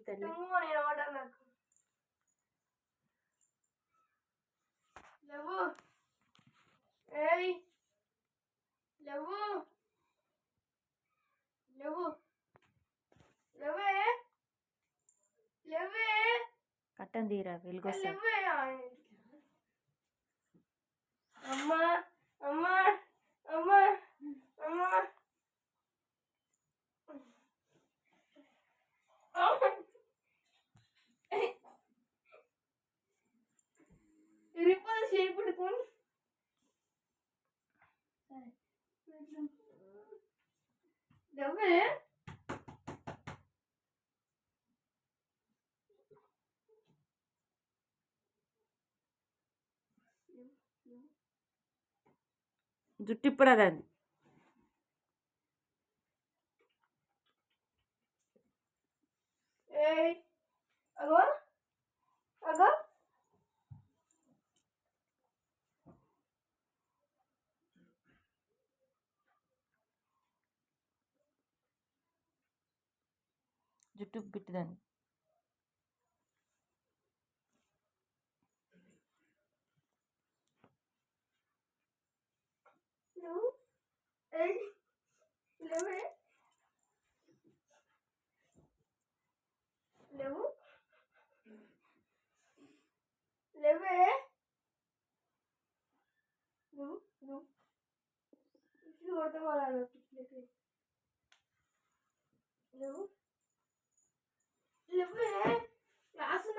తల్లి. నాకు. లేవు ఏయ్. లేవు లేవు లేవే లేవే కట్టం తీరా వెలుగొస్తా లేవే అమ్మా అమ్మా అమ్మా అమ్మా రిపల్ షేప్ పడుకోని దవ్వే జుట్టు ఇప్పుడు అది అది ఏయ్ అగో అగో జుట్టు బిట్టుదాన్ని నువ్వు ఏయ్ లేవు లేవే నువ్వు నువ్వు ఇప్పుడు అలా లేవే రాసిన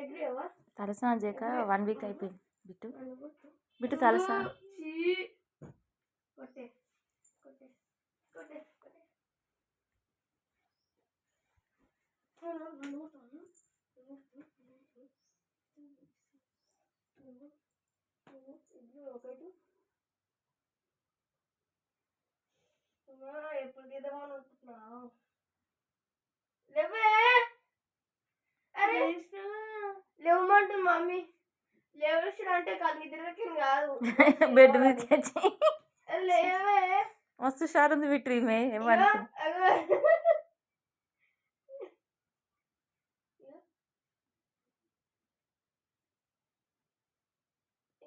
ఎగ్రేవా తలస్నానం చేయక వన్ వీక్ అయిపోయింది బిట్టు బిట్టు. కొట్టే కొట్టే కొట్టే కొట్టే ఎప్పుడు తీద్దామని అనుకుంటున్నావు? లేవే! అరే! లేవమంటుంది మమ్మీ. లేవచ్చిన అంటే కాదు నిద్రకి కాదు. బెడ్ మీద లేవే! మస్తు షార్ ఉంది బిట్టు ఈమె ఏమనుకో.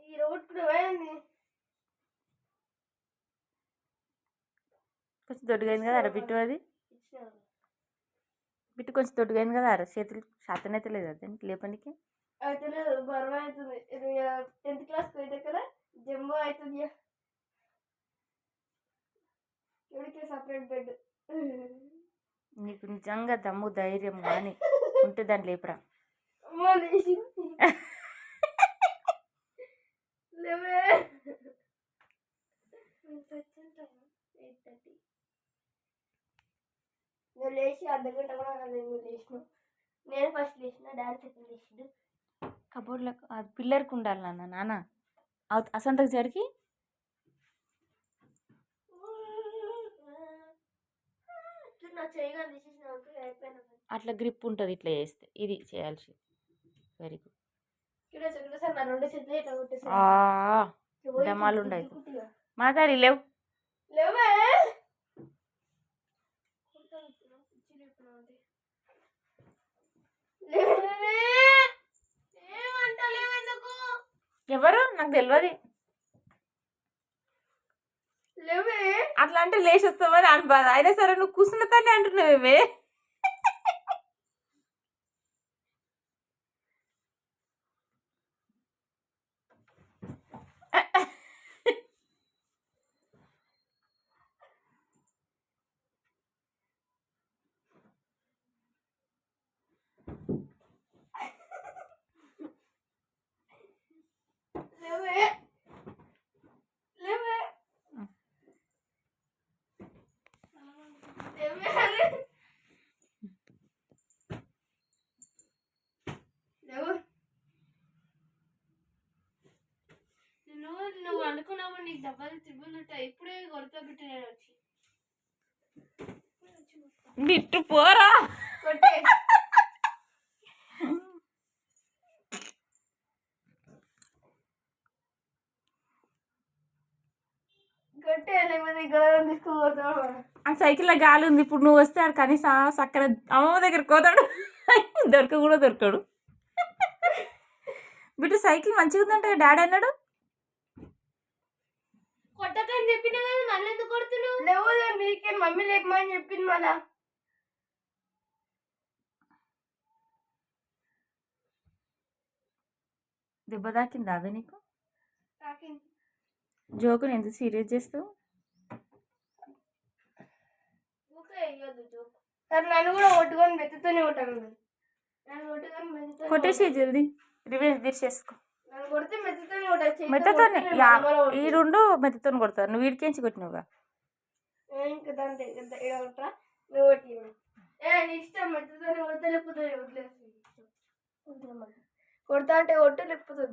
ఈ రోడ్ కూడా పోయింది. కొంచెం దొడ్డుగైంది కదా అర బిట్టు అది? బిట్టు కొంచెం దొడ్డుగైంది కదా అర. చేతులు శాతనైతే లేదు అదే లేపనికి. అయితే లేదు బరువు అవుతుంది. టెన్త్ క్లాస్ పోయితే కదా జంబో అవుతుంది ఎవరికి సపరేట్ బెడ్? నీకు నిజంగా దమ్ము ధైర్యం కానీ ఉంటే దాన్ని లేపరా. లేవే. నువ్వు లేచి అర్ధ గంట కూడా నువ్వు లేచినావు నేను ఫస్ట్ లేచిన డాడీ సెకండ్ లేచిండు. కబోర్డ్లో అది పిల్లర్కి ఉండాలి నాన్న నాన్న. అసంతకు జరిగి అట్లా గ్రిప్ ఉంటుంది ఇట్లా చేస్తే ఇది చేయాల్సి. వెరీ గుడ్ డమాలు ఉండయి. మాతారి లేవు. లేవే. ఎవరు? నాకు తెలియదు లేవే. అట్లా అంటే లేచి వస్తామని అని బాధ? అయినా సరే నువ్వు కూర్చున్న తల్లి అంటున్నావేమే లేవే లేవే లేవే లేవు నువ్వు నువ్వు నీకు దెబ్బలు ఉంటాయి ఇప్పుడే కొడతా బిట్టు నేను వచ్చి. బిట్టు పోరా. ఆ సైకిల్లో గాలి ఉంది ఇప్పుడు నువ్వు వస్తే ఆడు కనీసం సక్కన అమ్మమ్మ దగ్గర కోతాడు దొరక కూడా దొరకడు. బిడ్డ సైకిల్ మంచిగా ఉందంటే డాడీ అన్నాడు? కొట్టకని చెప్పినా కదా మళ్ళీ ఎందుకు కొడుతున్నావు లేవు మీకే మమ్మీ లేపమని చెప్పింది మళ్ళా. దెబ్బ తాకిందా అవి నీకు? జోకుని ఎంత సీరియస్ చేస్తావు? నన్ను కూడా కొట్టుకొని మెత్తతోనే మెత్తతో కొట్టేసి జల్దీ రివేజ్ తీసేసుకో. నన్ను కొడితే మెత్తతోనే యా- ఈ రెండు మెత్తతో కొడతారు. నువ్వు వీడికేంచి కొట్టినావుగా? కొడతా అంటే కొట్టు లేకపోతే.